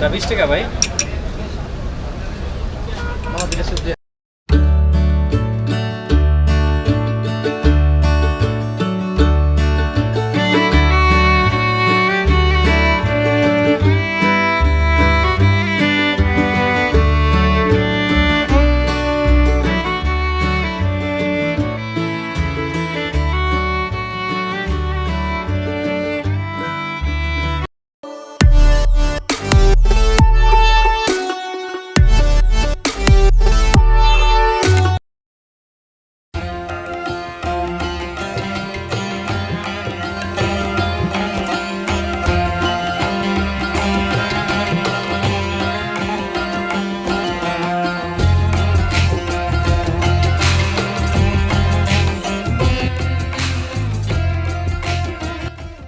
চা বিশ টাকা ভাই?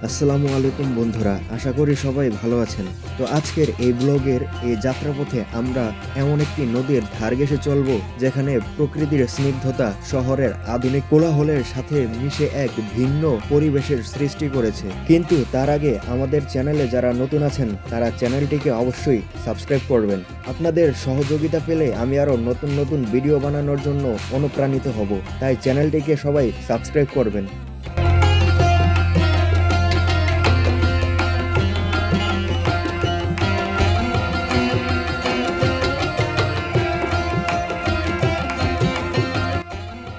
আসসালামু আলাইকুম বন্ধুরা, আশা করি সবাই ভালো আছেন। তো আজকের এই ব্লগের এই যাত্রাপথে আমরা এমন একটি নদীর ধার ঘেসে চলব, যেখানে প্রকৃতির স্নিগ্ধতা শহরের আধুনিক কোলাহলের সাথে মিশে এক ভিন্ন পরিবেশের সৃষ্টি করেছে। কিন্তু তার আগে আমাদের চ্যানেলে যারা নতুন আছেন, তারা চ্যানেলটিকে অবশ্যই সাবস্ক্রাইব করবেন। আপনাদের সহযোগিতা পেলে আমি আরও নতুন নতুন ভিডিও বানানোর জন্য অনুপ্রাণিত হব। তাই চ্যানেলটিকে সবাই সাবস্ক্রাইব করবেন।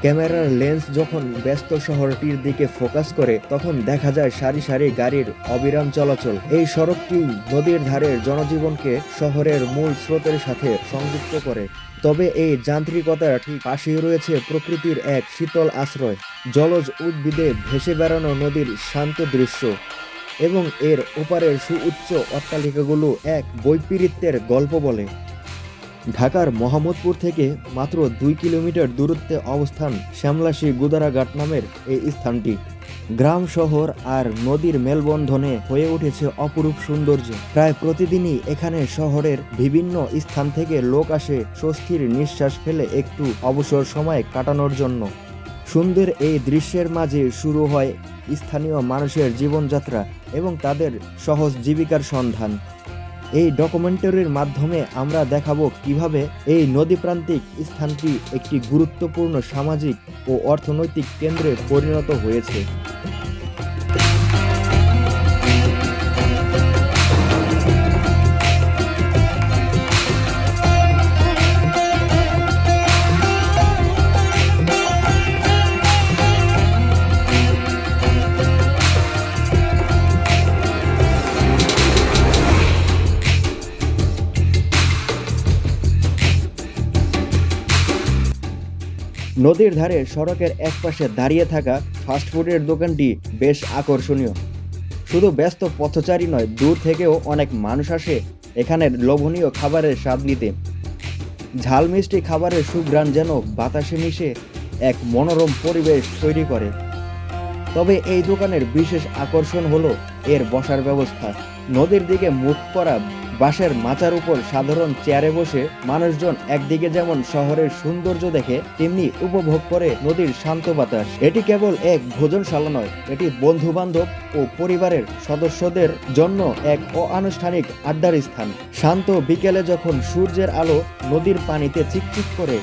ক্যামেরার লেন্স যখন ব্যস্ত শহরটির দিকে ফোকাস করে, তখন দেখা যায় সারি সারি গাড়ির অবিরাম চলাচল। এই সড়কটি নদীর ধারের জনজীবনকে শহরের মূল স্রোতের সাথে সংযুক্ত করে। তবে এই যান্ত্রিকতার ঠিক পাশেই রয়েছে প্রকৃতির এক শীতল আশ্রয়। জলজ উদ্ভিদে ভেসে বেড়ানো নদীর শান্ত দৃশ্য এবং এর ওপারের সুউচ্চ অট্টালিকাগুলো এক বৈপরীত্যের গল্প বলে। ঢাকার মোহাম্মদপুর থেকে মাত্র দুই কিলোমিটার দূরত্বে অবস্থান শ্যামলাশি গুদারাঘাট নামের এই স্থানটি। গ্রাম শহর আর নদীর মেলবন্ধনে হয়ে উঠেছে অপরূপ সৌন্দর্য। প্রায় প্রতিদিনই এখানে শহরের বিভিন্ন স্থান থেকে লোক আসে স্বস্তির নিঃশ্বাস ফেলে একটু অবসর সময় কাটানোর জন্য। সুন্দর এই দৃশ্যের মাঝে শুরু হয় স্থানীয় মানুষের জীবনযাত্রা এবং তাদের সহজ জীবিকার সন্ধান। এই ডকুমেন্টারির মাধ্যমে আমরা দেখাবো কীভাবে এই নদীপ্রান্তিক স্থানটি একটি গুরুত্বপূর্ণ সামাজিক ও অর্থনৈতিক কেন্দ্রে পরিণত হয়েছে। নদীর ধারে সড়কের একপাশে দাঁড়িয়ে থাকা ফাস্টফুডের দোকানটি বেশ আকর্ষণীয়। শুধু ব্যস্ত পথচারী নয়, দূর থেকেও অনেক মানুষ আসে এখানের লোভনীয় খাবারের স্বাদ নিতে। ঝাল মিষ্টি খাবারের সুঘ্রাণ যেন বাতাসে মিশে এক মনোরম পরিবেশ তৈরি করে। তবে এই দোকানের বিশেষ আকর্ষণ হলো এর বসার ব্যবস্থা। নদীর দিকে মুখ করা বাঁশের মাচার উপর সাধারণ চেয়ারে বসে মানুষজন একদিকে যেমন শহরের সৌন্দর্য দেখে, তেমনি উপভোগ করে নদীর শান্ত বাতাস। এটি কেবল এক ভোজনশালা নয়, এটি বন্ধু বান্ধব ও পরিবারের সদস্যদের জন্য এক অনানুষ্ঠানিক আড্ডার স্থান। শান্ত বিকেলে যখন সূর্যের আলো নদীর পানিতে চিকচিক করে,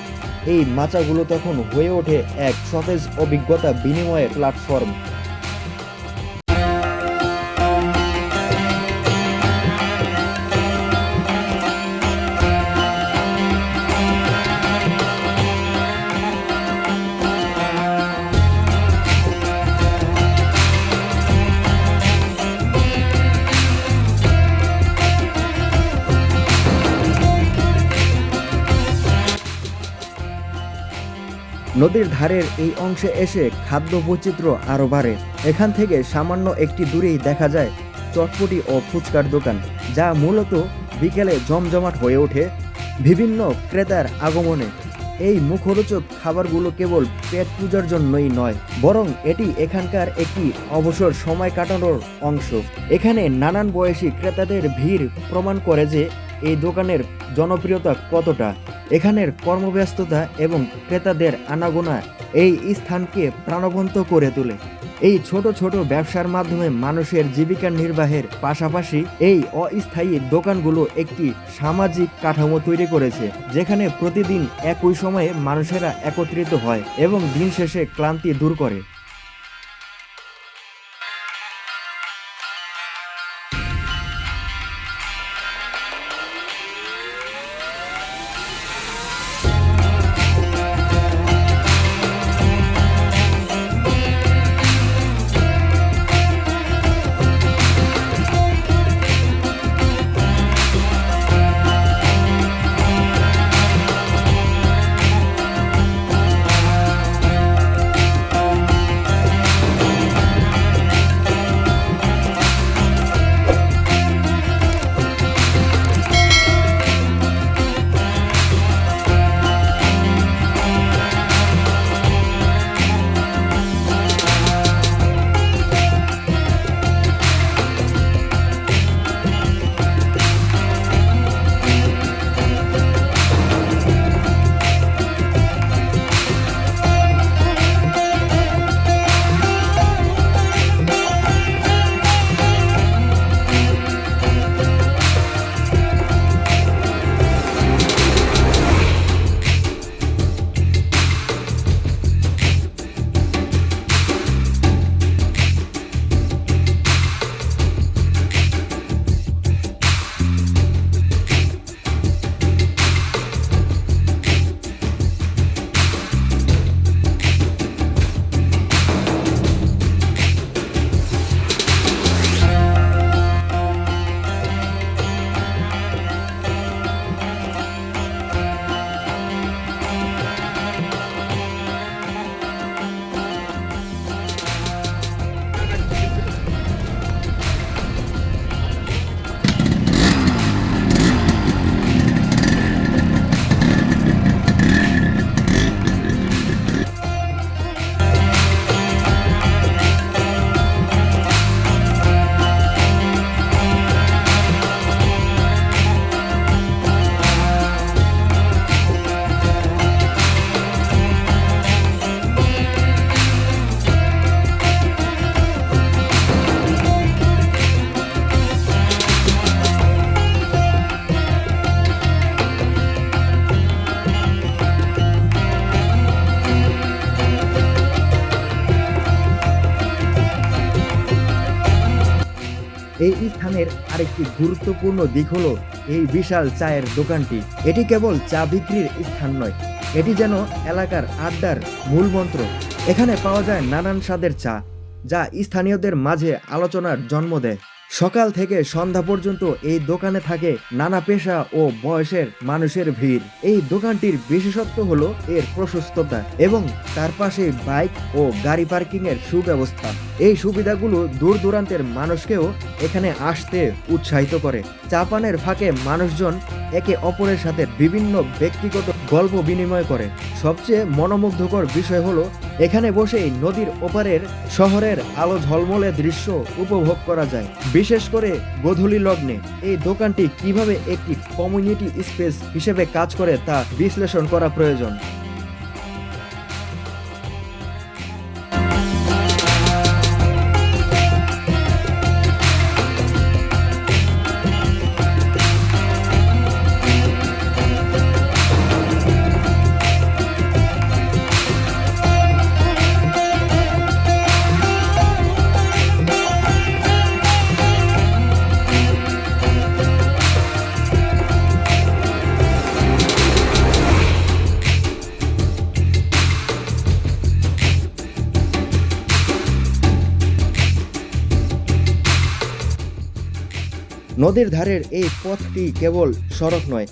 এই মাচাগুলো তখন হয়ে ওঠে এক সতেজ অভিজ্ঞতা বিনিময়ের প্ল্যাটফর্ম। নদীর ধারের এই অংশে এসে খাদ্য বৈচিত্র্য আরও বাড়ে। এখান থেকে সামান্য একটি দূরেই দেখা যায় চটপটি ও ফুচকার দোকান, যা মূলত বিকেলে জমজমাট হয়ে ওঠে বিভিন্ন ক্রেতার আগমনে। এই মুখরোচক খাবারগুলো কেবল পেট পূজার জন্যই নয়, বরং এটি এখানকার একটি অবসর সময় কাটানোর অংশ। এখানে নানান বয়সী ক্রেতাদের ভিড় প্রমাণ করে যে এই দোকানের জনপ্রিয়তা কতটা? এখানের কর্মব্যস্ততা এবং ক্রেতাদের আনাগোনা এই স্থানকে প্রাণবন্ত করে তোলে। এই ছোট ছোট ব্যবসার মাধ্যমে মানুষের জীবিকা নির্বাহের পাশাপাশি এই অস্থায়ী দোকানগুলো একটি সামাজিক কাঠামো তৈরি করেছে, যেখানে প্রতিদিন একই সময়ে মানুষেরা একত্রিত হয় এবং দিন শেষে ক্লান্তি দূর করে। এই স্থানের আরেকটি গুরুত্বপূর্ণ দিক হল এই বিশাল চায়ের দোকানটি। এটি কেবল চা বিক্রির স্থান নয়, এটি যেন এলাকার আড্ডার মূল মন্ত্র। এখানে পাওয়া যায় নানান স্বাদের চা, যা স্থানীয়দের মাঝে আলোচনার জন্ম দেয়। সকাল থেকে সন্ধ্যা পর্যন্ত এই দোকানে থাকে নানা পেশা ও বয়সের মানুষের ভিড়। এই দোকানটির বিশেষত্ব হলো এর প্রশস্ততা এবং তার পাশে বাইক ও গাড়ি পার্কিং এর সুব্যবস্থা। এই সুবিধাগুলো দূর দূরান্তের মানুষকেও এখানে আসতে উৎসাহিত করে। চা পানের ফাঁকে মানুষজন একে অপরের সাথে বিভিন্ন ব্যক্তিগত গল্প বিনিময় করে। সবচেয়ে মনোমুগ্ধকর বিষয় হলো এখানে বসেই নদীর ওপারের শহরের আলো ঝলমলে দৃশ্য উপভোগ করা যায়। বিশেষ করে গোধূলি লগ্নে, এই দোকানটি কীভাবে একটি কমিউনিটি স্পেস হিসেবে কাজ করে তা বিশ্লেষণ করা প্রয়োজন। নদীর ধারের এই পথটি কেবল সড়ক নয়,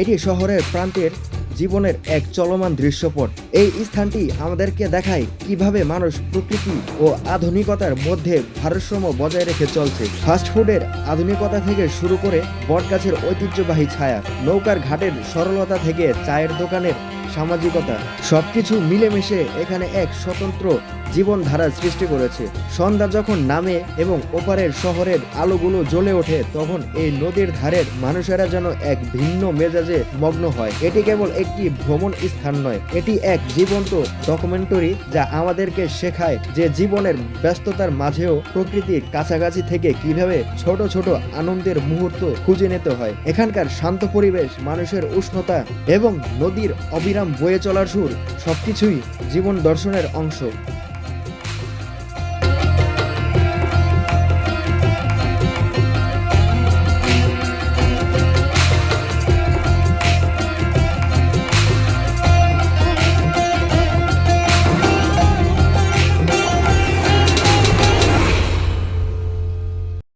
এটি শহরের প্রান্তের জীবনের এক চলমান দৃশ্যপট। এই স্থানটি আমাদেরকে দেখায় কীভাবে মানুষ প্রকৃতি ও আধুনিকতার মধ্যে ভারসাম্য বজায় রেখে চলছে। ফাস্টফুডের আধুনিকতা থেকে শুরু করে বটগাছের ঐতিহ্যবাহী ছায়া, নৌকার ঘাটের সরলতা থেকে চায়ের দোকানের সামাজিকতা, সবকিছু মিলেমিশে এখানে এক স্বতন্ত্র জীবনধারার সৃষ্টি করেছে। সন্ধ্যা যখন নামে এবং ওপারের শহরের আলোগুলো জ্বলে ওঠে, তখন এই নদীর ধারের মানুষেরা যেন এক ভিন্ন মেজাজে মগ্ন হয়। এটি কেবল একটি ভ্রমণ স্থান নয়, এটি এক জীবন্ত ডকুমেন্টারি যা আমাদেরকে শেখায় যে জীবনের ব্যস্ততার মাঝেও প্রকৃতির কাছাকাছি থেকে কীভাবে ছোট ছোট আনন্দের মুহূর্ত খুঁজে নিতে হয়। এখানকার শান্ত পরিবেশ, মানুষের উষ্ণতা এবং নদীর অবিরাম বয়ে চলার সুর সবকিছুই জীবন দর্শনের অংশ।